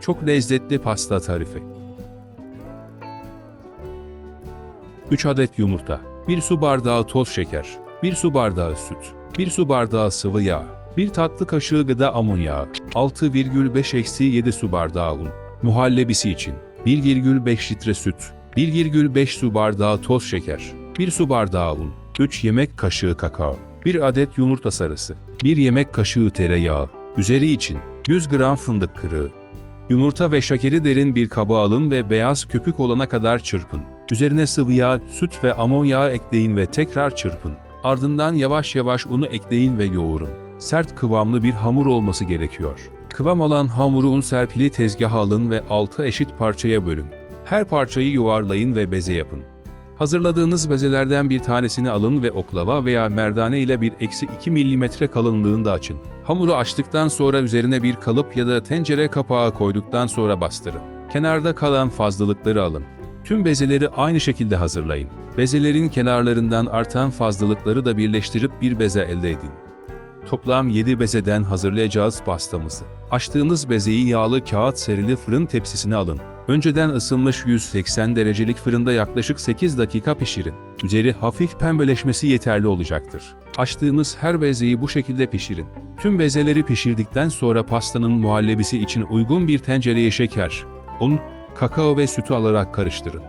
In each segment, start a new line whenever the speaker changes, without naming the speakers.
Çok lezzetli pasta tarifi. 3 adet yumurta, 1 su bardağı toz şeker, 1 su bardağı süt, 1 su bardağı sıvı yağ, 1 tatlı kaşığı gıda amonyağı, 6,5-7 su bardağı un. Muhallebisi için 1,5 litre süt, 1,5 su bardağı toz şeker, 1 su bardağı un, 3 yemek kaşığı kakao, 1 adet yumurta sarısı, 1 yemek kaşığı tereyağı, üzeri için 100 gram fındık kırığı, Yumurta ve şekeri derin bir kaba alın ve beyaz köpük olana kadar çırpın. Üzerine sıvı yağ, süt ve amonyağı ekleyin ve tekrar çırpın. Ardından yavaş yavaş unu ekleyin ve yoğurun. Sert kıvamlı bir hamur olması gerekiyor. Kıvam alan hamuru un serpili tezgaha alın ve 6 eşit parçaya bölün. Her parçayı yuvarlayın ve beze yapın. Hazırladığınız bezelerden bir tanesini alın ve oklava veya merdane ile bir eksi 2 mm kalınlığında açın. Hamuru açtıktan sonra üzerine bir kalıp ya da tencere kapağı koyduktan sonra bastırın. Kenarda kalan fazlalıkları alın. Tüm bezeleri aynı şekilde hazırlayın. Bezelerin kenarlarından artan fazlalıkları da birleştirip bir beze elde edin. Toplam 7 bezeden hazırlayacağız pastamızı. Açtığınız bezeyi yağlı kağıt serili fırın tepsisine alın. Önceden ısınmış 180 derecelik fırında yaklaşık 8 dakika pişirin. Üzeri hafif pembeleşmesi yeterli olacaktır. Açtığınız her bezeyi bu şekilde pişirin. Tüm bezeleri pişirdikten sonra pastanın muhallebisi için uygun bir tencereye şeker, un, kakao ve sütü alarak karıştırın.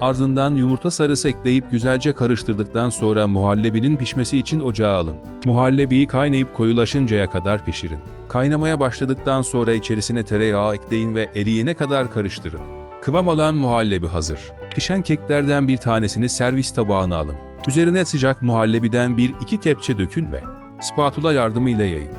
Ardından yumurta sarısı ekleyip güzelce karıştırdıktan sonra muhallebinin pişmesi için ocağa alın. Muhallebiyi kaynayıp koyulaşıncaya kadar pişirin. Kaynamaya başladıktan sonra içerisine tereyağı ekleyin ve eriyene kadar karıştırın. Kıvam alan muhallebi hazır. Pişen keklerden bir tanesini servis tabağına alın. Üzerine sıcak muhallebiden bir iki kepçe dökün ve spatula yardımıyla yayın.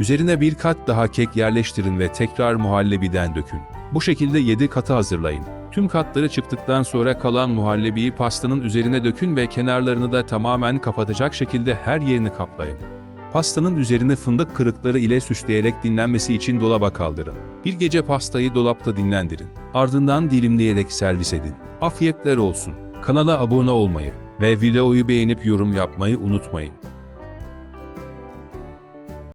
Üzerine bir kat daha kek yerleştirin ve tekrar muhallebiden dökün. Bu şekilde 7 katı hazırlayın. Tüm katları çıktıktan sonra kalan muhallebiyi pastanın üzerine dökün ve kenarlarını da tamamen kapatacak şekilde her yerini kaplayın. Pastanın üzerini fındık kırıkları ile süsleyerek dinlenmesi için dolaba kaldırın. Bir gece pastayı dolapta dinlendirin. Ardından dilimleyerek servis edin. Afiyetler olsun. Kanala abone olmayı ve videoyu beğenip yorum yapmayı unutmayın.